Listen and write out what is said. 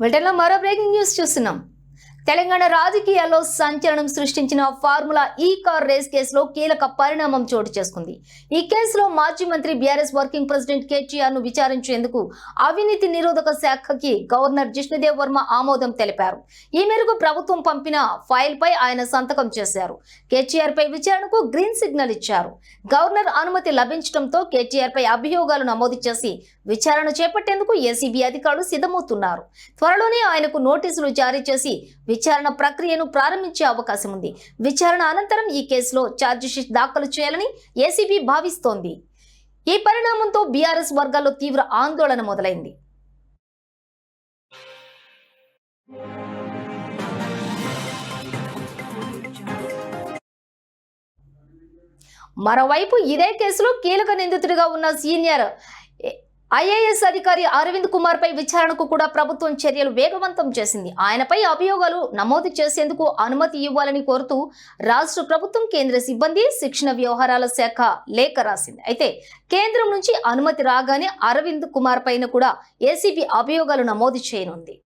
బ్రిటన్లో మరో breaking news చూస్తున్నాం. తెలంగాణ రాజకీయాల్లో సంచలనం సృష్టించిన ఫార్ములా ఈ కార్ రేస్ కేసులో కీలక పరిణామం చోటు చేసుకుంది. ఈ కేసులో మాజీ మంత్రి బీఆర్ఎస్ వర్కింగ్ ప్రెసిడెంట్ కేటీఆర్ను విచారించేందుకు అవినీతి నిరోధక శాఖకి గవర్నర్ జిష్ణుదేవ్ వర్మ ఆమోదం తెలిపారు. ఈ మేరకు ప్రభుత్వం పంపిన ఫైల్ పై ఆయన సంతకం చేశారు. కేటీఆర్ పై విచారణకు గ్రీన్ సిగ్నల్ ఇచ్చారు. గవర్నర్ అనుమతి లభించడంతో కేటీఆర్ పై అభియోగాలు నమోదు చేసి విచారణ చేపట్టేందుకు ఏసీబీ అధికారులు సిద్ధమవుతున్నారు. త్వరలోనే ఆయనకు నోటీసులు జారీ చేసి విచారణ ప్రక్రియను ప్రారంభించే అవకాశం ఉంది. విచారణ అనంతరం ఈ కేసులో ఛార్జిషీట్ దాఖలు చేయాలని ఏసీబీ భావిస్తోంది. ఈ పరిణామంతో బీఆర్ఎస్ వర్గాల్లో తీవ్ర ఆందోళన మొదలైంది. మరోవైపు ఇదే కేసులో కీలక నిందితుడిగా ఉన్న సీనియర్ ఐఏఎస్ అధికారి అరవింద్ కుమార్ పై విచారణకు కూడా ప్రభుత్వం చర్యలు వేగవంతం చేసింది. ఆయనపై అభియోగాలు నమోదు చేసేందుకు అనుమతి ఇవ్వాలని కోరుతూ రాష్ట్ర ప్రభుత్వం కేంద్ర సిబ్బంది శిక్షణ వ్యవహారాల శాఖ లేఖ రాసింది. అయితే కేంద్రం నుంచి అనుమతి రాగానే అరవింద్ కుమార్ పైన కూడా ఏసీబీ అభియోగాలు నమోదు చేయనుంది.